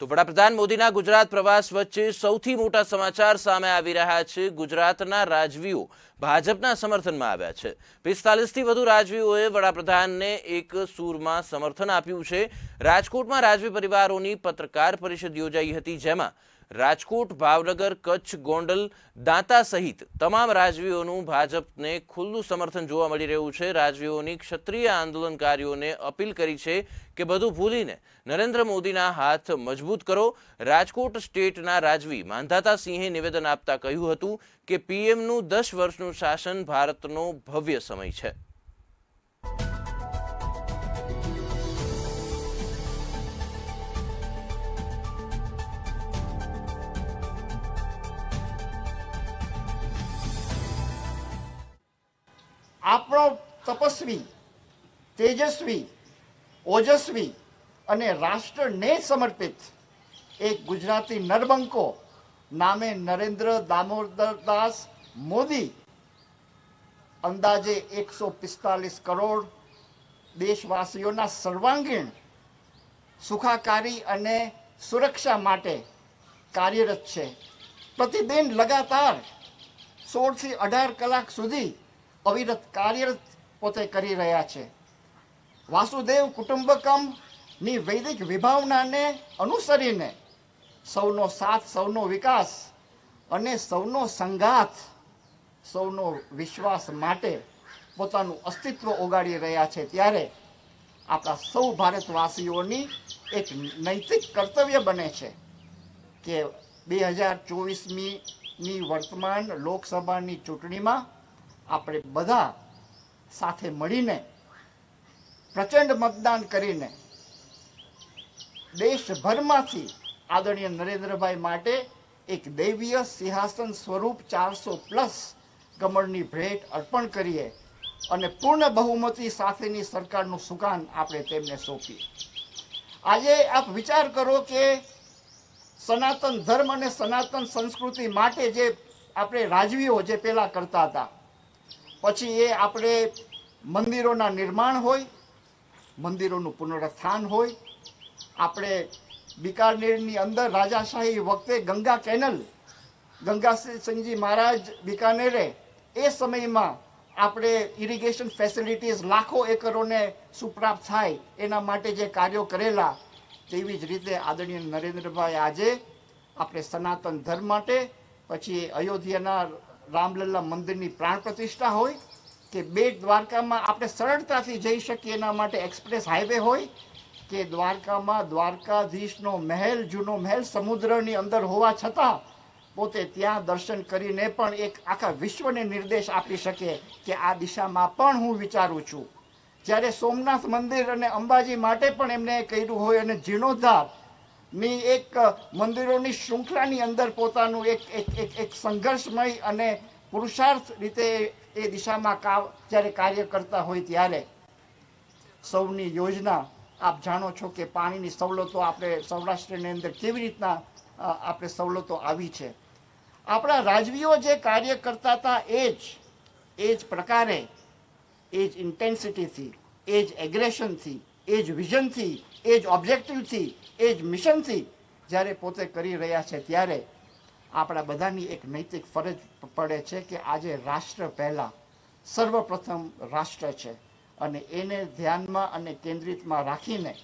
તો વડાપ્રધાન મોદીના ગુજરાત પ્રવાસ વચ્ચે સૌથી મોટા સમાચાર સામે આવી રહ્યા છે. ગુજરાતના રાજવીઓ ભાજપના સમર્થનમાં આવ્યા છે. પિસ્તાલીસથી વધુ રાજવીઓએ વડાપ્રધાનને એક સૂરમાં સમર્થન આપ્યું છે. રાજકોટમાં રાજવી પરિવારોની પત્રકાર પરિષદ યોજાઈ હતી, જેમાં રાજકોટ, ભાવનગર, કચ્છ, ગોંડલ, દાંતા સહિત તમામ રાજવીઓનું ભાજપને ખુલ્લું સમર્થન જોવા મળી રહ્યું છે. રાજવીઓની ક્ષત્રિય આંદોલનકારીઓને અપીલ કરી છે કે બધું ભૂલીને નરેન્દ્ર મોદીના હાથ મજબૂત કરો. રાજકોટ સ્ટેટના રાજવી માંધાતા સિંહે નિવેદન આપતા કહ્યું હતું કે પીએમનું દસ વર્ષનું શાસન ભારતનો ભવ્ય સમય છે. આપણો તપસ્વી, તેજસ્વી, ઓજસ્વી અને રાષ્ટ્રને સમર્પિત એક ગુજરાતી નરબંકો નામે નરેન્દ્ર દામોદરદાસ મોદી અંદાજે એકસો પિસ્તાલીસ કરોડ દેશવાસીઓના સર્વાંગીણ સુખાકારી અને સુરક્ષા માટે કાર્યરત છે. પ્રતિદિન લગાતાર સોળથી અઢાર કલાક સુધી અવિરત કાર્યરત પોતે કરી રહ્યા છે. વાસુદેવ કુટુંબકમની વૈદિક વિભાવનાને અનુસરીને સૌનો સાથ, સૌનો વિકાસ અને સૌનો સંઘાત સૌનો વિશ્વાસ માટે પોતાનું અસ્તિત્વ ઓગાળી રહ્યા છે. ત્યારે આપણા સૌ ભારતવાસીઓની એક નૈતિક કર્તવ્ય બને છે કે બે હજાર ચોવીસમીની વર્તમાન લોકસભાની ચૂંટણીમાં આપણે બધા સાથે મળીને પ્રચંડ મતદાન કરીને દેશભરમાંથી આદરણીય નરેન્દ્રભાઈ માટે એક દૈવીય સિંહાસન સ્વરૂપ ચારસો પ્લસ કમળની ભેટ અર્પણ કરીએ અને પૂર્ણ બહુમતી સાથેની સરકારનું સુકાન આપણે તેમને સોંપીએ. આજે આપ વિચાર કરો કે સનાતન ધર્મ અને સનાતન સંસ્કૃતિ માટે જે આપણે રાજવીઓ જે પેલા કરતા હતા પછી એ આપણે મંદિરોના નિર્માણ હોય, મંદિરોનું પુનરુત્થાન હોય, આપણે બિકાનેરની અંદર રાજાશાહી વખતે ગંગા કેનલ, ગંગા સિંહજી મહારાજ બિકાનેરે એ સમયમાં આપણે ઇરિગેશન ફેસિલિટીઝ લાખો એકરોને સુપ્રાપ્ત થાય એના માટે જે કાર્યો કરેલા, તેવી જ રીતે આદરણીય નરેન્દ્રભાઈ આજે આપણે સનાતન ધર્મ માટે, પછી અયોધ્યાના રામલલ્લા મંદિરની પ્રાણ પ્રતિષ્ઠા હોય કે બેટ દ્વારકામાં આપણે સરળતાથી જઈ શકીએ એના માટે એક્સપ્રેસ હાઈવે હોય કે દ્વારકામાં દ્વારકાધીશનો મહેલ, જૂનો મહેલ સમુદ્રની અંદર હોવા છતાં પોતે ત્યાં દર્શન કરીને પણ એક આખા વિશ્વને નિર્દેશ આપી શકે કે આ દિશામાં પણ હું વિચારું છું. જ્યારે સોમનાથ મંદિર અને અંબાજી માટે પણ એમને કર્યું હોય અને જીર્ણોદ્ધાર ની એક મંદિરોની શૃંખલાની અંદર પોતાનું એક એક એક સંઘર્ષમય અને પુરુષાર્થ રીતે એ દિશામાં કા જ્યારે કાર્ય કરતા હોય ત્યારે સૌની યોજના, આપ જાણો છો કે પાણીની સવલતો આપણે સૌરાષ્ટ્રની અંદર કેવી રીતના આપણે સવલતો આવી છે. આપણા રાજવીઓ જે કાર્ય કરતા હતા એ જ એ જ પ્રકારે, એ જ ઇન્ટેન્સિટીથી એ જ એગ્રેશનથી એ જ વિઝનથી એ જ ઓબ્જેક્ટિવથી એ જ મિશનથી જ્યારે પોતે કરી રહ્યા છે ત્યારે આપણા બધાની એક નૈતિક ફરજ પડે છે કે આજે રાષ્ટ્ર પહેલાં સર્વપ્રથમ રાષ્ટ્ર છે. અને એને ધ્યાનમાં અને કેન્દ્રિતમાં રાખીને